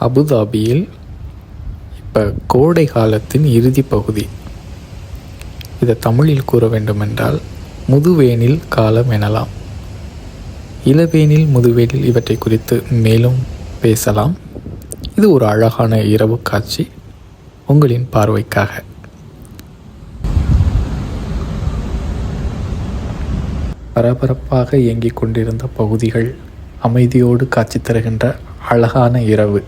அபுதாபியில் இப்போ கோடை காலத்தின் இறுதி பகுதி. இதை தமிழில் கூற வேண்டுமென்றால் முதுவேனில் காலம் எனலாம். இளவேனில் முதுவேனில் இவற்றை குறித்து மேலும் பேசலாம். இது ஒரு அழகான இரவு காட்சி உங்களின் பார்வைக்காக. பரபரப்பாக இயங்கிக் கொண்டிருந்த பகுதிகள் அமைதியோடு காட்சி தருகின்ற அழகான இரவு.